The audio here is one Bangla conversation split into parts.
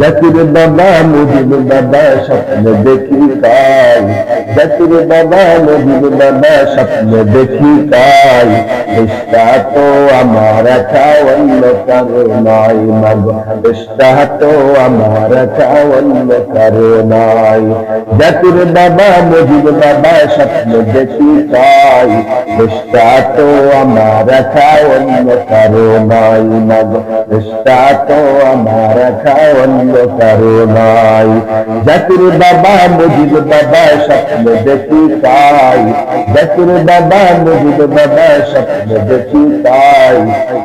জাতির বাবা মুজিব বাবা স্বপ্ন দেখি কাই জাতির বাবা মুজিব বাবা স্বপ্ন দেখি কাই চেষ্টা তো আমার খাওয়ান্য কারও নাই, মাগ। চেষ্টা তো আমার খাওয়ান্য কারও নাই। জাতির বাবা মুজিব বাবা স্বপ্ন দেখি কাই চেষ্টা তো আমার খাওয়ান্য কারও নাই, মাগ। চেষ্টা তো আমার খাওয়ান্য কারও নাই জাতির বাবা মুজিব বাবা স্বপ্ন দেখি তাই। জাতির বাবা মুজিব বাবা স্বপ্ন দেখি তাই।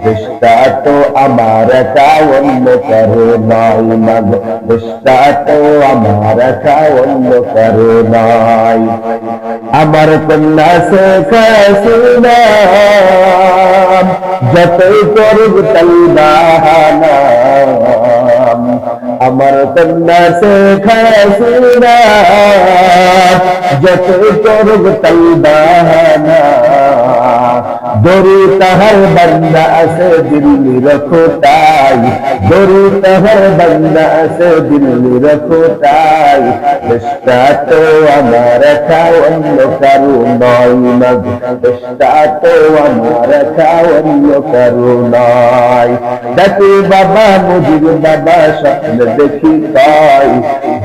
চেষ্টা তো আমার কাওয়ান্য করো নাই মাগ। চেষ্টা তো আমার কাওয়ান্য করো নাই আমার কন্যা শেখা সুনাম যতই করব তলবাহানা আমার কন্যা সে সুনাম যত করব তলবাহানা দরি তাহার বন্দা আছে দিল্লি রখো তাই। দরি তাহার বন্দা আছে দিল্লি রখো তাই। চেষ্টা তো আমার খাওয়ান্য কারু নয় চেষ্টা তো আমার খাওয়ান্য কারু নয়। জাতির বাবা মুজিব বাবা স্বপ্ন দেখি তাই।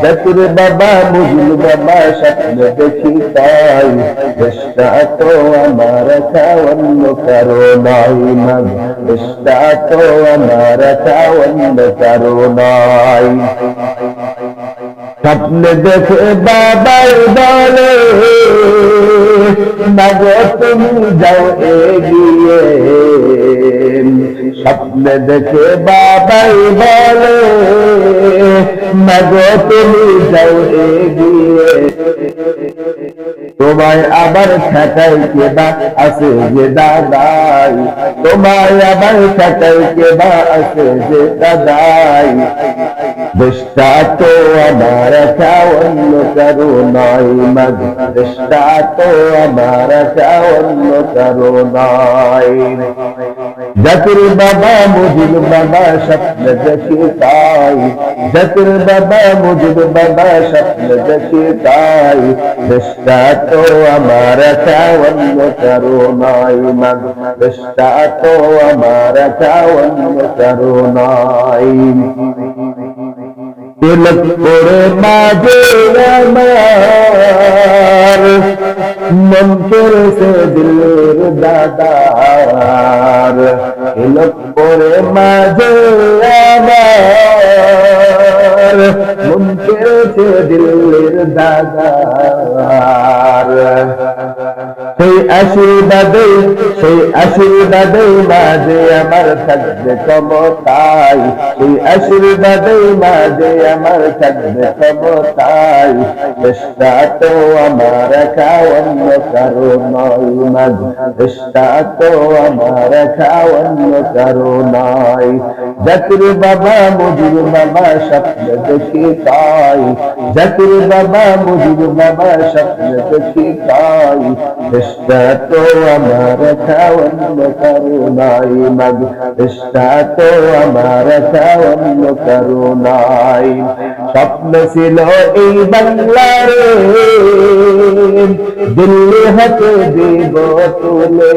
জাতির বাবা মুজিব বাবা স্বপ্ন দেখি তাই। চেষ্টা তো আমার খাওয়ান্য কারও মাগ চেষ্টা তো আমার খাওয়ান্য কারও নাই স্বপ্ন দেখে বাবাই বলে মাগো তুমি যাও এগিয়ে স্বপ্ন দেখে বাবাই বলে মাগো তুমি যাও এগিয়ে তোমায় আবার ঠেকাই কে বা আছে যে দাদাই? তোমায় আবার ঠেকাই কে বা আছে যে দাদাই? চেষ্টা তো আমার অন্য কারও নাই মাগ চেষ্টা তো আমার অন্য কারও নাই জাতির বাবা মুজিব বাবা স্বপ্ন দেখি তাই জাতির বাবা মুজিব বাবা স্বপ্ন দেখি তাই চেষ্টা তো আমার খাওয়ান্য করো নাই মাগ চেষ্টা তো আমার খাওয়ান্য করো নাই তিলক করে মাঝে আমার। মন করেছে দিলের দাদার। তিলক করে মাঝে আমার। মন করেছে দিলের দাদার। সেই আশীর্বাদে সেই আশীর্বাদে মাঝে আমার থাকবে ক্ষমতায়। সেই আশীর্বাদে মাঝে আমার থাকবে ক্ষমতায়। চেষ্টা তো আমার খাওয়ান্য কারও নয় মাঝ। চেষ্টা তো আমার খাওয়ান্য কারও নয়। জাতির বাবা মুজির বাবা, স্বপ্ন দেখি তাই জাতির বাবা মুজির বাবা, স্বপ্ন দেখি তাই মাগ। চেষ্টা তো আমার খাওয়ান্য কারও নাই স্বপ্ন ছিল এই বাংলারে। দিল্লি হাতে দিব তুলে।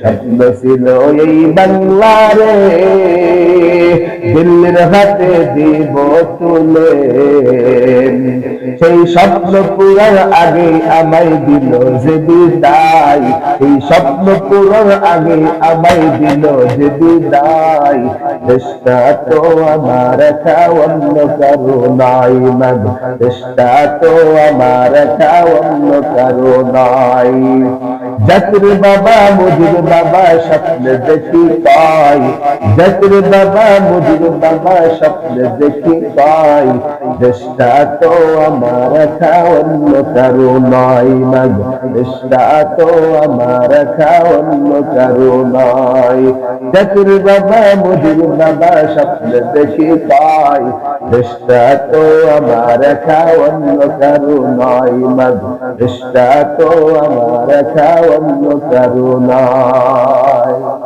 স্বপ্ন ছিল এই বাংলারে। দিল্লির হাতে দিব তুলে। সেই স্বপ্ন পুরার আগে আমায় দিল যে বিদায়। এই স্বপ্ন পুরার আগে আমায় দিল যে বিদায়। চেষ্টা তো আমার খাওয়ান্য কারও নাই মাগ চেষ্টা তো আমার খাওয়ান্য কারও নাই। জাতির বাবা, মুজির বাবা, স্বপ্ন দেখি পাই। জাতির বাবা, মুজির বাবা, স্বপ্ন দেখি পাই। চেষ্টা তো আমার খাওয়ান্য কারও নাই মাগ চেষ্টা তো আমার খাওয়ান্য কারও নাই জাতির বাবা, মুজির বাবা, স্বপ্ন দেখি পাই। চেষ্টা তো আমার খাওয়ান্য কারও নাই মাগ চেষ্টা তো আমার অন্য কারও নয়